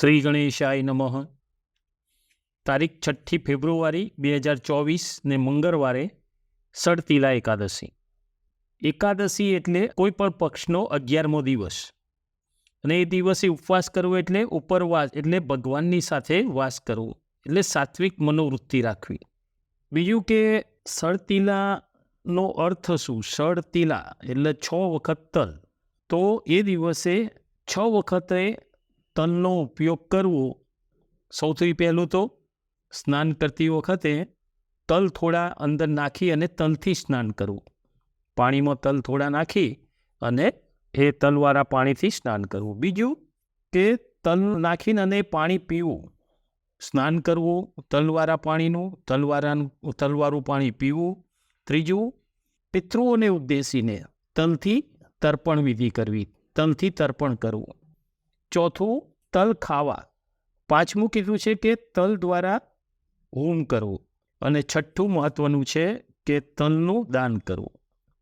શ્રી ગણેશાય નમઃ. તારીખ છઠ્ઠી ફેબ્રુઆરી બે હજાર ચોવીસને મંગળવારે સડતીલા એકાદશી. એકાદશી એટલે કોઈ પણ પક્ષનો અગિયારમો દિવસ. અને એ દિવસે ઉપવાસ કરવો એટલે ઉપરવાસ એટલે ભગવાનની સાથે વાસ કરવો, એટલે સાત્વિક મનોવૃત્તિ રાખવી. બીજું કે સડતીલાનો અર્થ શું? સડતીલા એટલે છ વખત તલ. તો એ દિવસે છ વખતે તલનો ઉપયોગ કરવો સૌથી પહેલું તો સ્નાન કરતી વખતે તલ થોડા અંદર નાખી અને તલથી સ્નાન કરવું. પાણીમાં તલ થોડા નાખી અને એ તલવાળા પાણીથી સ્નાન કરવું. બીજું કે તલ નાખીને અને પાણી પીવું. સ્નાન કરવું તલવાળા પાણીનું તલવાળાનું તલવાળું પાણી પીવું. ત્રીજું, પિતૃઓને ઉદ્દેશીને તલથી તર્પણ વિધિ કરવી, તલથી તર્પણ કરવું. ચોથું તલ ખાવા. પાંચમું કીધું છે કે તલ દ્વારા હોમ કરવું. અને છઠ્ઠું મહત્વનું છે કે તલનું દાન કરવું.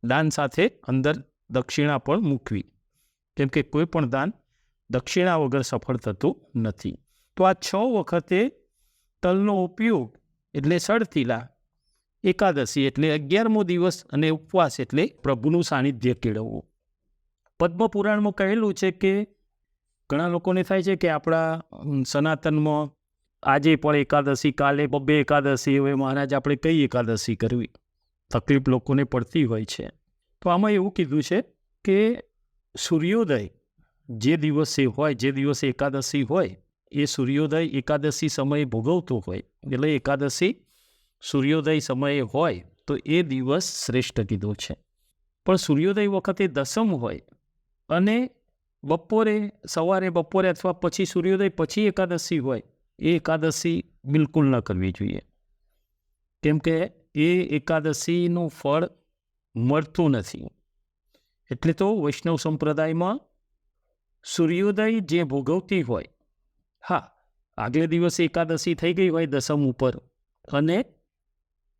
દાન સાથે અંદર દક્ષિણા પણ મૂકવી. કેમ કે કોઈ પણ દાન દક્ષિણા વગર સફળ થતું નથી. તો આ છ વખતે તલનો ઉપયોગ એટલે સડતીલા એકાદશી એટલે અગિયારમો દિવસ અને ઉપવાસ એટલે પ્રભુનું સાનિધ્ય કેળવવું. પદ્મપુરાણમાં કહેલું છે કે ઘણા લોકોને થાય છે કે આપણા સનાતનમાં આજે પણ એકાદશી, કાલે બબ્બે એકાદશી હવે મહારાજ આપણે કઈ એકાદશી કરવી? તકલીફ લોકોને પડતી હોય છે. તો આમાં એવું કીધું છે કે સૂર્યોદય જે દિવસે હોય, જે દિવસે એકાદશી હોય, એ સૂર્યોદય એકાદશી સમયે ભોગવતો હોય. એટલે એકાદશી સૂર્યોદય સમયે હોય, તો એ દિવસ શ્રેષ્ઠ કીધો છે. પણ સૂર્યોદય વખતે દસમ હોય અને બપોરે, સવારે બપોરે અથવા પછી સૂર્યોદય, પછી એકાદશી હોય, એ એકાદશી બિલકુલ ન કરવી જોઈએ. કેમ કે એ એકાદશીનું ફળ મળતું નથી. એટલે તો વૈષ્ણવ સંપ્રદાયમાં સૂર્યોદય જે ભોગવતી હોય, હા, આગલે દિવસે એકાદશી થઈ ગઈ હોય દસમ ઉપર અને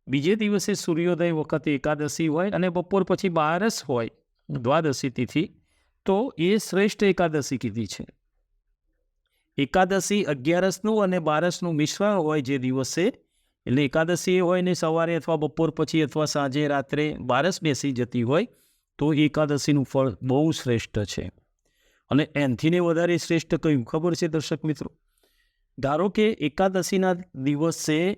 બીજે દિવસે સૂર્યોદય વખતે એકાદશી હોય અને બપોર પછી બારસ હોય, દ્વાદશી તિથિ તો એ શ્રેષ્ઠ એકાદશી કીધી છે. એકાદશી અગિયારસનું અને બારસનું મિશ્રણ હોય જે દિવસે, એટલે એકાદશી હોય ને સવારે અથવા બપોર પછી અથવા સાંજે, રાત્રે બારસ બેસી જતી હોય, તો એકાદશીનું ફળ બહુ શ્રેષ્ઠ છે. અને એનથીને વધારે શ્રેષ્ઠ કયું? ખબર છે દર્શક મિત્રો? ધારો કે એકાદશીના દિવસે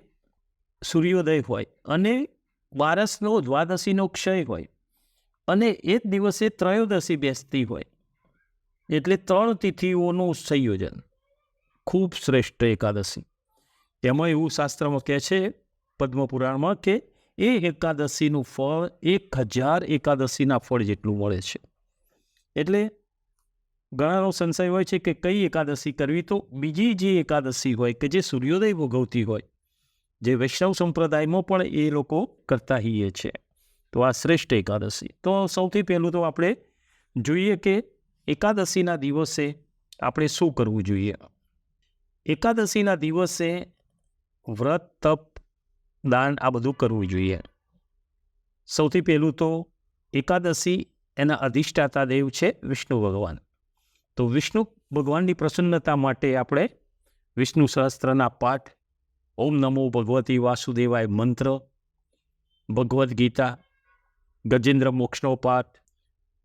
સૂર્યોદય હોય અને બારસનો દ્વાદશીનો ક્ષય હોય અને એ જ દિવસે ત્રયોદશી બેસતી હોય. એટલે ત્રણ તિથિઓનું સંયોજન. ખૂબ શ્રેષ્ઠ એકાદશી. તેમાં એવું શાસ્ત્રમાં કહે છે, પદ્મપુરાણમાં કે એ એકાદશીનું ફળ એક હજાર એકાદશીના ફળ જેટલું મળે છે. એટલે ઘણાનો સંશય હોય છે કે કઈ એકાદશી કરવી તો બીજી જે એકાદશી હોય કે જે સૂર્યોદય ભોગવતી હોય, જે વૈષ્ણવ સંપ્રદાયમાં પણ એ લોકો કરતા હીએ છે. તો આ શ્રેષ્ઠ એકાદશી. તો સૌથી પહેલું તો આપણે જોઈએ કે એકાદશીના દિવસે આપણે શું કરવું જોઈએ? એકાદશીના દિવસે વ્રત, તપ, દાન આ બધું કરવું જોઈએ. સૌથી પહેલું તો એકાદશી એના અધિષ્ઠાતા દેવ છે વિષ્ણુ ભગવાન. તો વિષ્ણુ ભગવાનની પ્રસન્નતા માટે આપણે વિષ્ણુ સહસ્ત્રના પાઠ, ઓમ નમો ભગવતી વાસુદેવાય મંત્ર, ભગવદ્ ગીતા ગજેન્દ્ર મોક્ષનો પાઠ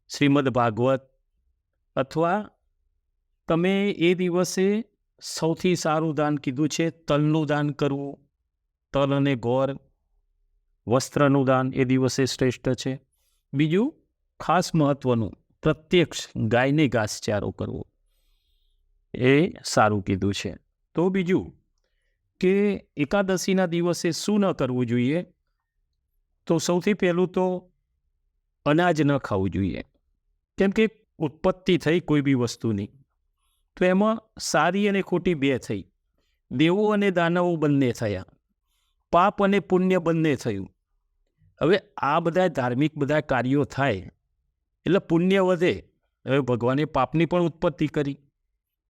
શ્રીમદ ભાગવત, અથવા તમે એ દિવસે સૌથી સારું દાન કીધું છે, તલનું દાન કરવું. તલ અને ગોર, વસ્ત્રનું દાન એ દિવસે શ્રેષ્ઠ છે. બીજું, ખાસ મહત્વનું, પ્રત્યક્ષ ગાયને ઘાસચારો કરવો. એ સારું કીધું છે. તો બીજું, કે એકાદશીના દિવસે શું ન કરવું જોઈએ? તો સૌથી પહેલું તો અનાજ ન ખાવું જોઈએ. કેમ કે ઉત્પત્તિ થઈ કોઈ બી વસ્તુની. તો એમાં સારી અને ખોટી બે થઈ. દેવો અને દાનવો બંને થયા. પાપ અને પુણ્ય બંને થયું. હવે આ બધા ધાર્મિક બધા કાર્યો થાય. એટલે પુણ્ય વધે. હવે ભગવાને પાપની પણ ઉત્પત્તિ કરી.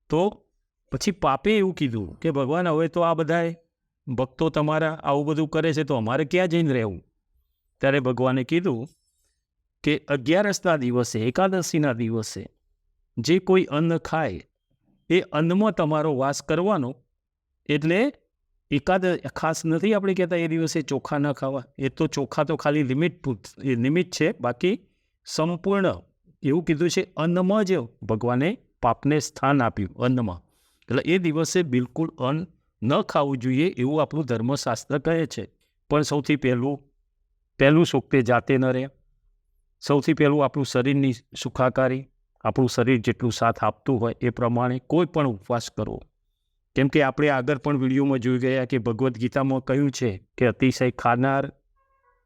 તો પછી પાપે એવું કીધું કે ભગવાન, હવે તો આ બધાય ભક્તો તમારા આવું બધું કરે છે તો અમારે ક્યાં જઈને રહેવું? ત્યારે ભગવાને કીધું કે અગિયારસના દિવસે, એકાદશીના દિવસે જે કોઈ અન્ન ખાય, એ અન્નમાં તમારો વાસ કરવાનો. એટલે એકાદ, ખાસ નથી આપણે કહેતા એ દિવસે ચોખા ન ખાવા. એ તો ચોખા તો ખાલી લિમિટ એ નિમિત્ત છે. બાકી સંપૂર્ણ એવું કીધું છે, અન્નમાં જ ભગવાને પાપને સ્થાન આપ્યું, અન્નમાં. એટલે એ દિવસે બિલકુલ અન્ન ન ખાવું જોઈએ એવું આપણું ધર્મશાસ્ત્ર કહે છે. પણ સૌથી પહેલું પહેલું સુખ તે જાતે ન રહે સૌથી પહેલું આપણું શરીરની સુખાકારી, આપણું શરીર જેટલું સાથ આપતું હોય એ પ્રમાણે કોઈ પણ ઉપવાસ કરવો. કેમ કે આપણે આગળ પણ વિડીયોમાં જોઈ ગયા કે ભગવદ્ ગીતામાં કહ્યું છે કે અતિશય ખાનાર,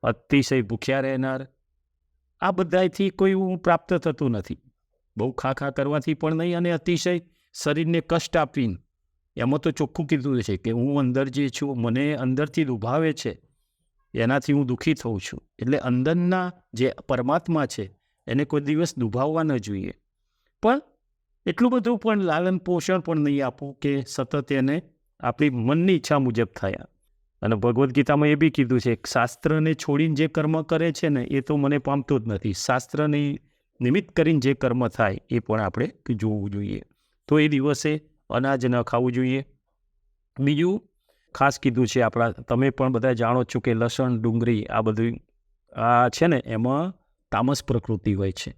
અતિશય ભૂખ્યા રહેનાર, આ બધાથી કોઈ હું પ્રાપ્ત થતું નથી. બહુ ખા ખા કરવાથી પણ નહીં અને અતિશય શરીરને કષ્ટ આપીને. એમાં તો ચોખ્ખું કીધું છે કે હું અંદર જે છું, મને અંદરથી દુભાવે છે. એનાથી હું દુઃખી થઉં છું. એટલે અંદરના જે પરમાત્મા છે, એને કોઈ દિવસ દુભાવવા ન જોઈએ. પણ એટલું બધું પણ લાલન પોષણ પણ નહીં આપવું કે સતત એને આપણી મનની ઈચ્છા મુજબ થયા. અને ભગવદ્ ગીતામાં એ બી કીધું છે, શાસ્ત્રને છોડીને જે કર્મ કરે છે ને, એ તો મને પામતો જ નથી. શાસ્ત્રની નિમિત્ત કરીને જે કર્મ થાય, એ પણ આપણે જોવું જોઈએ. તો એ દિવસે અનાજ ન ખાવું જોઈએ. બીજું ખાસ કીધું છે આપણા, તમે પણ બધા જાણો છો કે લસણ, ડુંગળી આ બધું, આ છે ને એમાં તામસ પ્રકૃતિ હોય છે.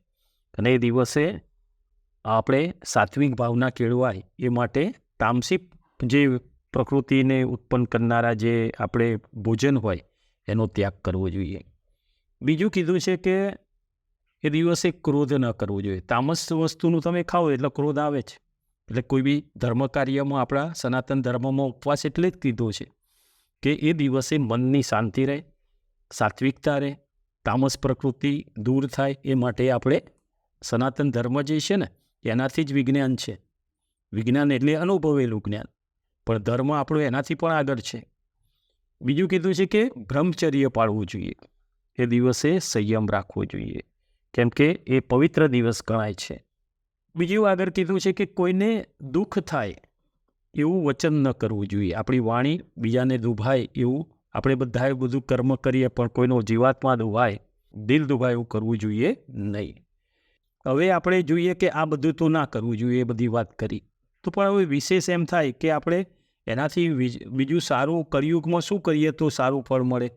અને એ દિવસે આપણે સાત્વિક ભાવના કેળવાય એ માટે તામસિક જે પ્રકૃતિને ઉત્પન્ન કરનારા જે આપણે ભોજન હોય એનો ત્યાગ કરવો જોઈએ. બીજું કીધું છે કે એ દિવસે ક્રોધ ન કરવો જોઈએ. તામસ વસ્તુનું તમે ખાઓ એટલે ક્રોધ આવે જ. એટલે કોઈ બી ધર્મ કાર્યમાં આપણા સનાતન ધર્મમાં ઉપવાસ એટલે જ કીધો છે કે એ દિવસે મનની શાંતિ રહે, સાત્વિકતા રહે, તામસ પ્રકૃતિ દૂર થાય એ માટે આપણે સનાતન ધર્મ જે છે ને, એનાથી જ વિજ્ઞાન છે. વિજ્ઞાન એટલે અનુભવેલું જ્ઞાન, પણ ધર્મ આપણો એનાથી પણ આગળ છે. બીજું કીધું છે કે બ્રહ્મચર્ય પાળવું જોઈએ, એ દિવસે સંયમ રાખવો જોઈએ, કેમ કે એ પવિત્ર દિવસ ગણાય છે. બીજું આગળ કીધું છે કે કોઈને દુઃખ થાય એવું વચન ન કરવું જોઈએ. આપણી વાણી બીજાને દુભાય એવું આપણે બધાએ બધું કર્મ કરીએ પણ કોઈનો જીવાત્મા દુભાય દિલ દુભાય એવું કરવું જોઈએ નહીં. હવે આપણે જોઈએ કે આ બધું તો ના કરવું જોઈએ એ બધી વાત કરી. તો પણ હવે વિશેષ એમ થાય કે આપણે એનાથી બીજું સારું કળિયુગમાં શું કરીએ તો સારું ફળ મળે?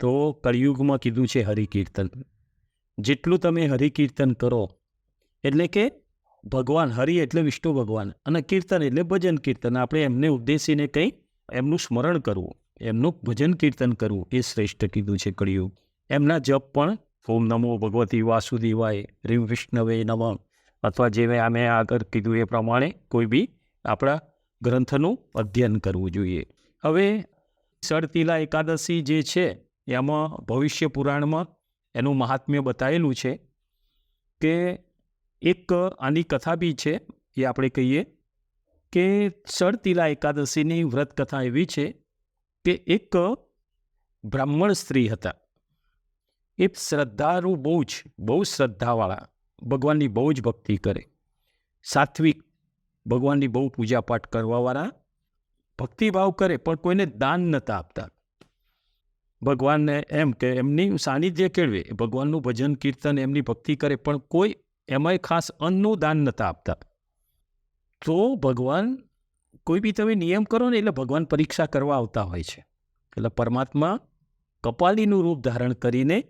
તો કળિયુગમાં કીધું છે હરિકીર્તન. જેટલું તમે હરિકીર્તન કરો, એટલે કે ભગવાન, હરિ એટલે વિષ્ણુ ભગવાન અને કીર્તન એટલે ભજન કીર્તન. આપણે એમને ઉદ્દેશીને કંઈ એમનું સ્મરણ કરવું, એમનું ભજન કીર્તન કરવું એ શ્રેષ્ઠ કીધું છે કળિયુગ. એમના જપ પણ ઓમ નમો ભગવતી વાસુદેવાય, રીમ વિષ્ણવે નમ. અથવા જે મેં આગળ કીધું એ પ્રમાણે કોઈ બી આપણા ગ્રંથનું અધ્યયન કરવું જોઈએ. હવે સળતીલા એકાદશી જે છે, એમાં ભવિષ્ય પુરાણમાં એનું મહાત્મ્ય બતાવેલું છે કે એક આની કથા બી છે, એ આપણે કહીએ કે સળતીલા એકાદશીની વ્રત કથા એવી છે કે એક બ્રાહ્મણ સ્ત્રી હતા. એ શ્રદ્ધાળુ બહુ જ, બહુ શ્રદ્ધાવાળા, ભગવાનની બહુ જ ભક્તિ કરે. સાત્વિક, ભગવાનની બહુ પૂજાપાઠ કરવાવાળા, ભક્તિભાવ કરે, પણ કોઈને દાન નહોતા આપતા. ભગવાનને એમ કે, એમની સાનિધ્ય કેળવે, ભગવાનનું ભજન, કીર્તન, એમની ભક્તિ કરે, પણ કોઈ એમાંય ખાસ અન્નનું દાન નહોતા આપતા. તો ભગવાન કોઈ બી તમે નિયમ કરો ને એટલે ભગવાન પરીક્ષા કરવા આવતા હોય છે. એટલે પરમાત્મા કપાલીનું રૂપ ધારણ કરીને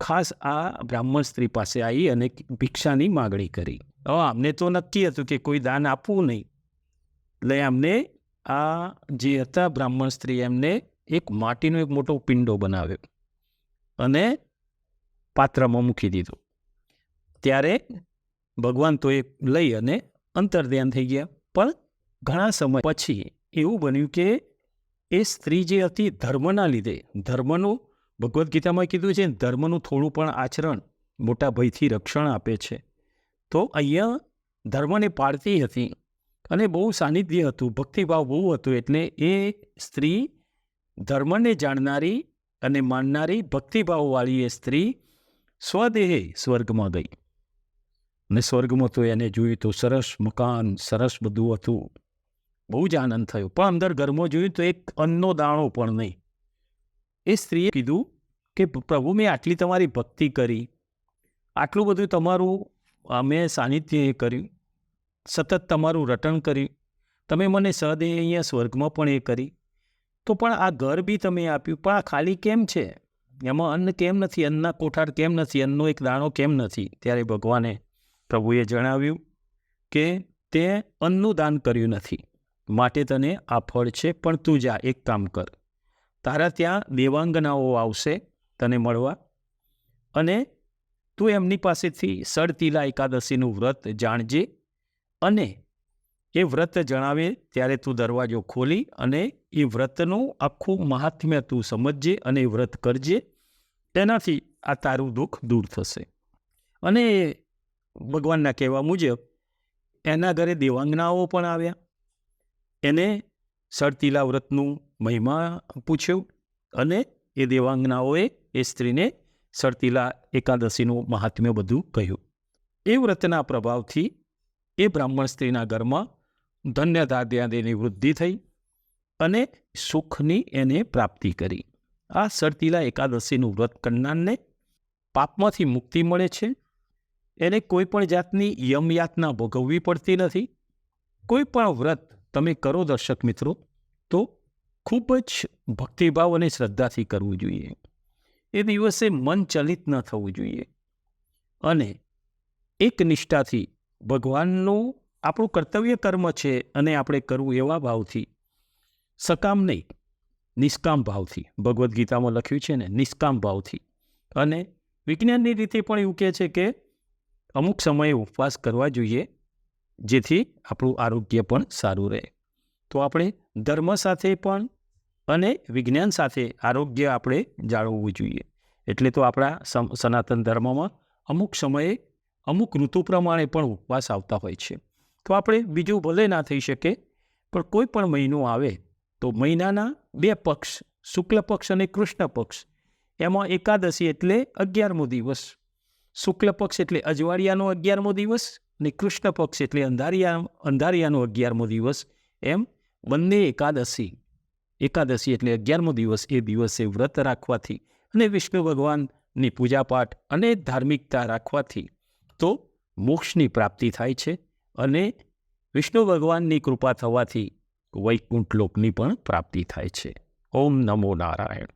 ખાસ આ બ્રાહ્મણ સ્ત્રી પાસે આવી અને ભિક્ષાની માગણી કરી. હવે અમને તો નક્કી હતું કે કોઈ દાન આપવું નહીં. એટલે અમને આ જે હતા બ્રાહ્મણ સ્ત્રી એમને એક માટીનો એક મોટો પિંડો બનાવ્યો અને પાત્રમાં મૂકી દીધો. ત્યારે ભગવાન તો એ લઈ અને અંતર્ધ્યાન થઈ ગયા. પણ ઘણા સમય પછી એવું બન્યું કે એ સ્ત્રી જે હતી ધર્મના લીધે, ધર્મનું, ભગવદ્ ગીતામાં કીધું છે, ધર્મનું થોડું પણ આચરણ મોટા ભયથી રક્ષણ આપે છે. તો અહીંયા ધર્મને પાળતી હતી અને બહુ સાનિધ્ય હતું, ભક્તિભાવ બહુ હતું એટલે એ સ્ત્રી ધર્મને જાણનારી અને માનનારી ભક્તિભાવવાળી એ સ્ત્રી સ્વદેહે સ્વર્ગમાં ગઈ. અને સ્વર્ગમાં તો એને જોયું તો સરસ મકાન, સરસ બધું હતું. બહુ જ આનંદ થયો. પણ અંદર ઘરમાં જોયું તો એક અન્નનો દાણો પણ નહીં. એ સ્ત્રીએ કીધું કે પ્રભુ, મેં આટલી તમારી ભક્તિ કરી. આટલું બધું તમારું અમે સાનિધ્ય કર્યું. સતત તમારું રટણ કર્યું. તમે મને સદે અહીંયા સ્વર્ગમાં પણ એ કરી. તો પણ આ ઘર બી તમે આપ્યું. પણ આ ખાલી કેમ છે? એમાં અન્ન કેમ નથી? અન્નના કોઠાર કેમ નથી? અન્નનો એક દાણો કેમ નથી? ત્યારે ભગવાને પ્રભુએ જણાવ્યું કે તે અન્નનું દાન કર્યું નથી. માટે તને આ ફળ છે, પણ તું જા, એક કામ કર. તારા ત્યાં દેવાંગનાઓ આવશે તને મળવા. અને તું એમની પાસેથી સડતીલા એકાદશીનું વ્રત જાણજે અને એ વ્રત જણાવે ત્યારે તું દરવાજો ખોલી અને એ વ્રતનું આખું મહાત્મ્ય તું સમજજે અને એ વ્રત કરજે. તેનાથી આ તારું દુઃખ દૂર થશે. અને ભગવાનના કહેવા મુજબ, એના ઘરે દેવાંગનાઓ પણ આવ્યા. એને સડતીલા વ્રતનું મહિમા પૂછ્યું અને એ દેવાંગનાઓએ એ સ્ત્રીને સડતીલા એકાદશીનું મહાત્મ્ય બધું કહ્યું. એ વ્રતના પ્રભાવથી એ બ્રાહ્મણ સ્ત્રીના ઘરમાં ધન્યતા ધ્યાદેની વૃદ્ધિ થઈ અને સુખની એને પ્રાપ્તિ કરી. આ સડતીલા એકાદશીનું વ્રત કરનારને પાપમાંથી મુક્તિ મળે છે એને કોઈ પણ જાતની યમયાતના ભોગવવી પડતી નથી. કોઈ પણ વ્રત તમે કરો દર્શક મિત્રો, તો ખૂબ જ ભક્તિભાવ અને શ્રદ્ધાથી કરવું જોઈએ. એ દિવસે મન ચલિત ન થવું જોઈએ. અને એક નિષ્ઠાથી ભગવાનનું આપણું કર્તવ્ય કર્મ છે અને આપણે કરવું એવા ભાવથી, સકામ નહીં, નિષ્કામ ભાવથી. ભગવદ્ ગીતામાં લખ્યું છે ને, નિષ્કામ ભાવથી. અને વિજ્ઞાનની રીતે પણ એવું કહે છે કે અમુક સમયે ઉપવાસ કરવા જોઈએ, જેથી આપણું આરોગ્ય પણ સારું રહે. તો આપણે ધર્મ સાથે પણ અને વિજ્ઞાન સાથે આરોગ્ય આપણે જાળવવું જોઈએ. એટલે તો આપણા સનાતન ધર્મમાં અમુક સમયે અમુક ઋતુ પ્રમાણે પણ ઉપવાસ આવતા હોય છે. તો આપણે બીજું ભલે ના થઈ શકે, પણ કોઈ પણ મહિનો આવે, તો મહિનાના બે પક્ષ, શુક્લ પક્ષ અને કૃષ્ણ પક્ષ, એમાં એકાદશી એટલે અગિયારમો દિવસ. શુક્લ પક્ષ એટલે અજવાળિયાનો અગિયારમો દિવસ અને કૃષ્ણ પક્ષ એટલે અંધારિયા, અંધારિયાનો અગિયારમો દિવસ. એમ બંને એકાદશી. એકાદશી એટલે અગિયારમો દિવસ, એ દિવસે વ્રત રાખવાથી અને વિષ્ણુ ભગવાનની પૂજાપાઠ અને ધાર્મિકતા રાખવાથી તો મોક્ષની પ્રાપ્તિ થાય છે અને વિષ્ણુ ભગવાનની કૃપા થવાથી વૈકુંઠ લોકની પણ પ્રાપ્તિ થાય છે. ઓમ નમો નારાયણ.